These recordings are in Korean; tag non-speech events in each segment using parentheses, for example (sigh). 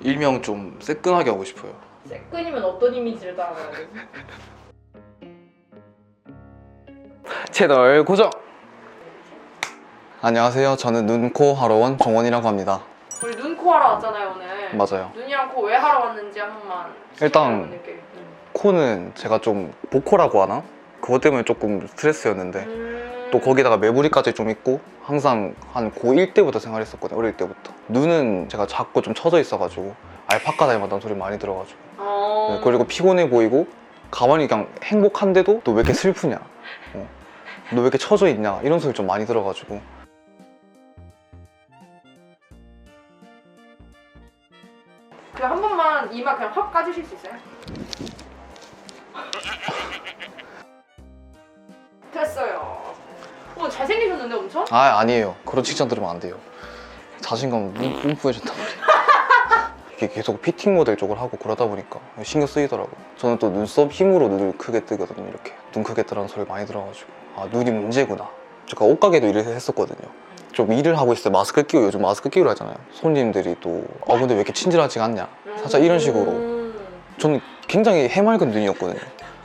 일명 좀 새끈하게 하고 싶어요. 세끈이면 어떤 이미지를 따라가야 되지? (laughs) 채널 고정. 안녕하세요. 저는 눈 코 하러 온 정원이라고 합니다. 우리 눈, 코 하러 왔잖아요 오늘 맞아요. 눈이랑 코 왜 하러 왔는지 한 번만 일단 분들께. 음. 코는 제가 좀 보코라고 하나? 그것 때문에 조금 스트레스였는데 음. 또 거기다가 매부리까지 좀 있고 항상 한 고1 때부터 생활했었거든요. 어릴 때부터. 눈은 제가 자꾸 좀 처져 있어가지고 알파카 닮았다는 소리 많이 들어가지고 어... 네, 그리고 피곤해 보이고 가만히 그냥 행복한데도 너 왜 이렇게 슬프냐 어. 너왜 이렇게 처져 있냐 이런 소리 좀 많이 들어가지고 그냥 한 번만 이마 그냥 확 까주실 수 있어요? (laughs) 됐어요 어 잘생기셨는데 엄청? 아 아니에요. 그런 칭찬 들으면 안 돼요. 자신감 뿜뿜해진단 말이에요. (laughs) 이게 계속 피팅 모델 쪽을 하고 그러다 보니까 신경 쓰이더라고요 저는 또 눈썹 힘으로 눈을 크게 뜨거든요 이렇게. 눈 크게 뜨라는 소리 많이 들어가지고. 아 눈이 문제구나. 제가 옷가게도 일을 했었거든요. 좀 일을 하고 있어요 마스크 끼고 요즘 마스크 끼고 하잖아요. 손님들이 또 아 근데 왜 이렇게 친절하지 않냐? 살짝 이런 식으로. 음. 저는 굉장히 해맑은 눈이었거든요.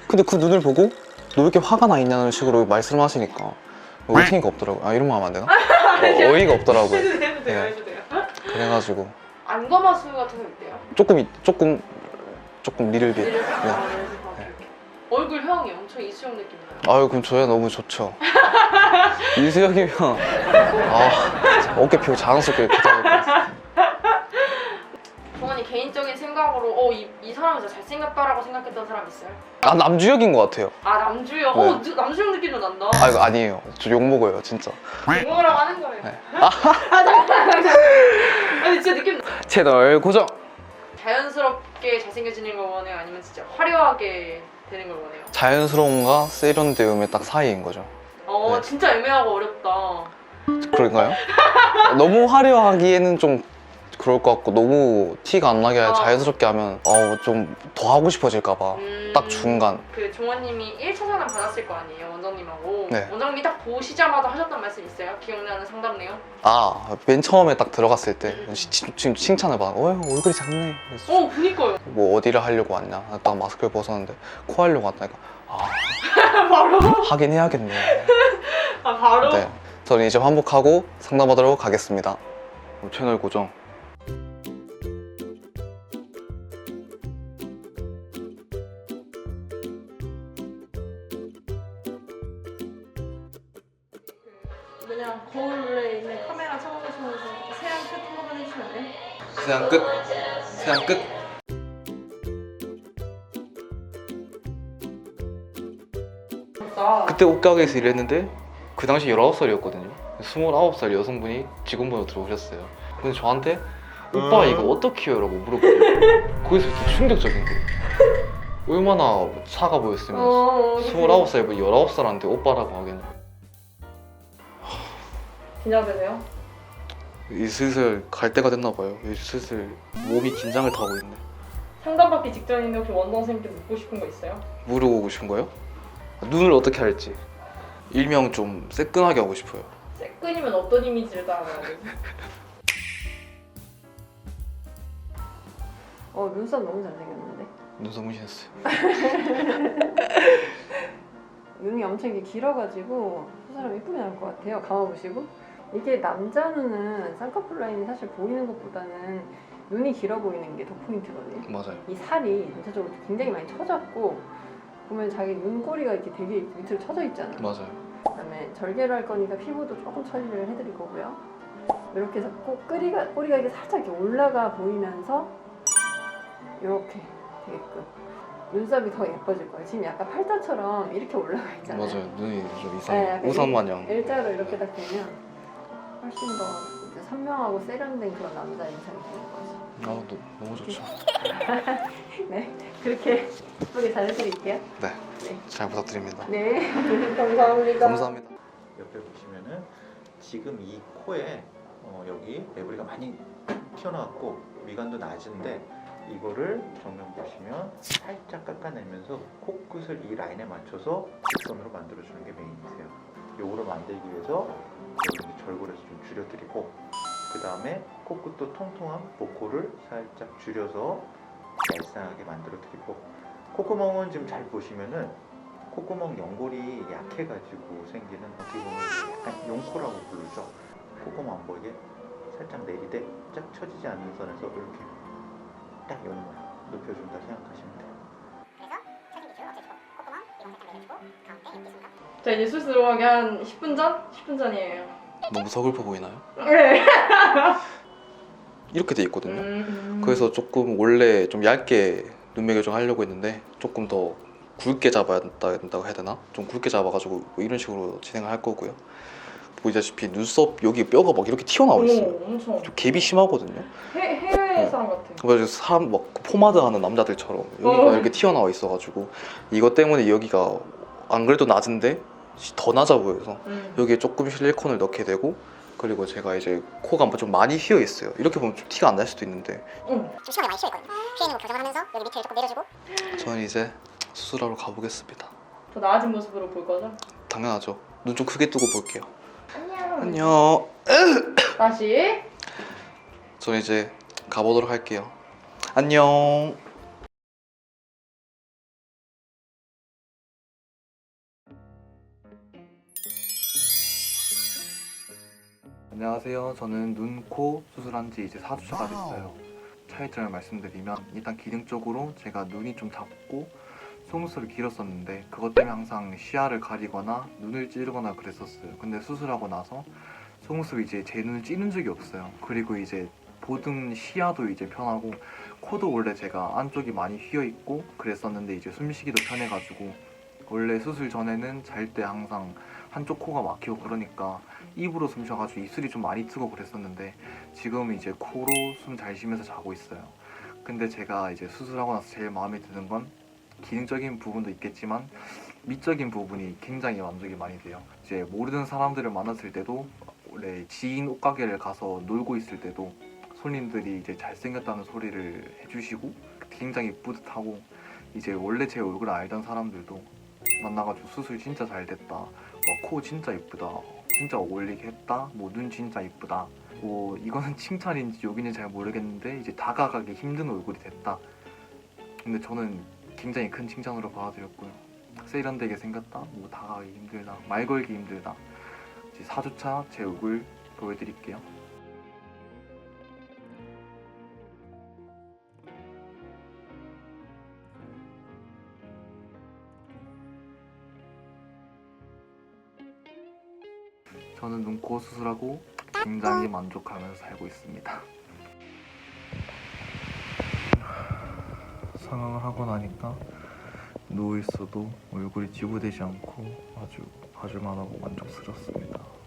근데 그 눈을 보고 너 왜 이렇게 화가 나 있냐는 식으로 말씀하시니까 어이가 없더라고요. 아 이런 말 하면 안 되나? (laughs) 어, 어이가 없더라고요. 해도 돼요 해도 돼요 네. 해도 돼요 그래가지고 안검하수 같은 거 있대요? 조금 이- 조금 조금 리를 비. 이렇게 네. 아, 이렇게. 얼굴 형이 엄청 이수영 느낌 나요 아유 그럼 저야 너무 좋죠. 이수혁이면 아 어깨 펴고 자랑스럽게 것 같아요. 개인적인 생각으로 어 이 이 사람은 진짜 잘생겼다라고 생각했던 사람 있어요? 아 남주혁인 것 같아요. 아 남주영 네. 어 누- 남주영 느낌도 난다 아 이거 아니에요. 저 욕 먹어요 진짜. 공부라고 하는 거예요 네. (laughs) 아 잠깐만 아니 진짜 느낌 나 채널 고정. 자연스럽게 잘생겨지는 걸 원해요? 아니면 진짜 화려하게 되는 걸 원해요? 자연스러움과 세련되움의 딱 사이인 거죠. 어 네. 진짜 애매하고 어렵다 그런가요? 너무 화려하기에는 좀 그럴 것 같고 너무 티가 안 나게 어. 자연스럽게 하면 어, 좀 더 하고 싶어질까봐 음, 딱 중간. 그 종환님이 1차 상담 받았을 거 아니에요 원장님하고. 네. 원장님이 딱 보시자마자 하셨던 말씀 있어요? 기억나는 상담 내용? 아 맨 처음에 딱 들어갔을 때 시- 지- 지금 칭찬을 받아 어 얼굴이 작네. 그래서 어 그니까요 뭐 어디를 하려고 왔냐? 딱 마스크를 벗었는데 코 하려고 왔다니까 아 (laughs) 바로? 하긴 해야겠네. 아 바로? 네. 저는 이제 환복하고 상담하도록 하겠습니다. 채널 고정 거울에 있는 카메라 쳐보시면서 세안 끝 한 번만 해주시면 돼요? 세안 끝? 세안 끝? 나 그때 옷가게에서 일했는데 그 당시 19살이었거든요. 29살 여성분이 직원분으로 들어오셨어요. 근데 저한테 오빠 이거 어떻게 해요? 라고 물어보고 (laughs) 거기서 좀 충격적인 거예요 얼마나 차가 보였으면 어, 29살, 19살한테 오빠라고 하겠냐 긴장되세요? 이 슬슬 갈 때가 됐나 봐요 이 슬슬 몸이 긴장을 타고 있네 상담 받기 직전인데 혹시 원장 선생님께 묻고 싶은 거 있어요? 물어보고 싶은 거예요? 눈을 어떻게 할지 일명 좀 새끈하게 하고 싶어요 세끈이면 어떤 이미지를 따라가야 되지? 어 눈썹 너무 잘생겼는데 눈썹 무시했어요 (laughs) 눈이 엄청 이게 길어가지고 그 사람 예쁘게 나올 것 같아요 감아보시고 이게 남자 눈은 쌍꺼풀 라인이 사실 보이는 것보다는 눈이 길어 보이는 게 더 포인트거든요. 맞아요. 이 살이 전체적으로 굉장히 많이 처졌고 보면 자기 눈꼬리가 이렇게 되게 밑으로 처져 있잖아요. 맞아요. 그다음에 절개를 할 거니까 피부도 조금 처리를 해드릴 거고요. 이렇게 해서 꼭 꼬리가 꼬리가 이게 살짝 이렇게 올라가 보이면서 이렇게 되게끔 눈썹이 더 예뻐질 거예요. 지금 약간 팔자처럼 이렇게 올라가 있잖아요. 맞아요. 눈이 좀 네, 이상해. 약간 우산 일- 마냥. 일자로 이렇게 딱 되면 훨씬 더 이제 선명하고 세련된 그런 남자 인상이 되는 거죠. 아 너, 너무 좋죠 (laughs) 네, 그렇게 예쁘게 잘 해드릴게요. 네 네, 잘 부탁드립니다 네, (laughs) 감사합니다. 감사합니다 옆에 보시면은 지금 이 코에 어, 여기 매부리가 많이 튀어나왔고 미간도 낮은데 이거를 정면 보시면 살짝 깎아내면서 코끝을 이 라인에 맞춰서 직선으로 만들어주는 게 메인이세요. 요거를 만들기 위해서 절골에서 좀 줄여드리고 그 다음에 코끝도 통통한 보코를 살짝 줄여서 얄쌍하게 만들어 드리고 콧구멍은 지금 잘 보시면은 콧구멍 연골이 약해가지고 생기는 어떻게 보면 약간 용코라고 부르죠. 콧구멍 안 보이게 살짝 내리되 쫙 처지지 않는 선에서 이렇게 딱 연골 높여준다 생각하시면 돼요. 자 이제 수술 들어가기 한 10분 전? 10분 전이에요. 너무 서글퍼 보이나요? 네. (laughs) 이렇게 돼 있거든요. 음. 그래서 조금 원래 좀 얇게 눈매 교정 하려고 했는데 조금 더 굵게 잡아야 된다고 해야 되나? 좀 굵게 잡아가지고 뭐 이런 식으로 진행을 할 거고요. 보이다시피 눈썹 여기 뼈가 막 이렇게 튀어나와 있어요. 오, 엄청 좀 갭이 심하거든요. 해, 해외 어. 사람 같아. 그래서 사람 막 포마드 하는 남자들처럼 여기가 어. 이렇게 튀어나와 있어가지고 이것 때문에 여기가 안 그래도 낮은데 더 낮아 보여서 음. 여기에 조금 실리콘을 넣게 되고 그리고 제가 이제 코가 좀 많이 휘어 있어요. 이렇게 보면 좀 티가 안 날 수도 있는데 응. 좀 시간이 많이 쉬어있거든요. 피해 있는 거 교정을 하면서 여기 밑에를 조금 내려주고 저는 이제 수술하러 가보겠습니다. 더 나아진 모습으로 볼 거죠? 당연하죠. 눈 좀 크게 뜨고 볼게요. 안녕. 안녕. (laughs) 다시. 저는 이제 가보도록 할게요. 안녕. 안녕하세요. 저는 눈, 코 수술한 지 이제 4주차가 됐어요. 차이점을 말씀드리면 일단 기능적으로 제가 눈이 좀 작고 속눈썹이 길었었는데 그것 때문에 항상 시야를 가리거나 눈을 찌르거나 그랬었어요. 근데 수술하고 나서 속눈썹이 이제 제 눈을 찌는 적이 없어요. 그리고 이제 보등 시야도 이제 편하고 코도 원래 제가 안쪽이 많이 휘어 있고 그랬었는데 이제 숨쉬기도 편해가지고 원래 수술 전에는 잘 때 항상 한쪽 코가 막히고 그러니까 입으로 숨 쉬어가지고 입술이 좀 많이 트고 그랬었는데 지금 이제 코로 숨 잘 쉬면서 자고 있어요. 근데 제가 이제 수술하고 나서 제일 마음에 드는 건 기능적인 부분도 있겠지만 미적인 부분이 굉장히 만족이 많이 돼요. 이제 모르는 사람들을 만났을 때도 원래 지인 옷가게를 가서 놀고 있을 때도 손님들이 이제 잘생겼다는 소리를 해주시고 굉장히 뿌듯하고 이제 원래 제 얼굴을 알던 사람들도 만나가지고 수술 진짜 잘 됐다. 와, 코 진짜 이쁘다. 진짜 어울리게 했다. 뭐 눈 진짜 이쁘다. 뭐 이거는 (laughs) 칭찬인지 욕인지 잘 모르겠는데 이제 다가가기 힘든 얼굴이 됐다. 근데 저는 굉장히 큰 칭찬으로 받아들였고요. 세련되게 생겼다. 뭐 다가가기 힘들다. 말 걸기 힘들다. 이제 4주차 제 얼굴 보여드릴게요. 저는 눈코 수술하고 굉장히 만족하면서 살고 있습니다. 상황을 하고 나니까 누워 있어도 얼굴이 지부되지 않고 아주 봐줄만하고 만족스럽습니다.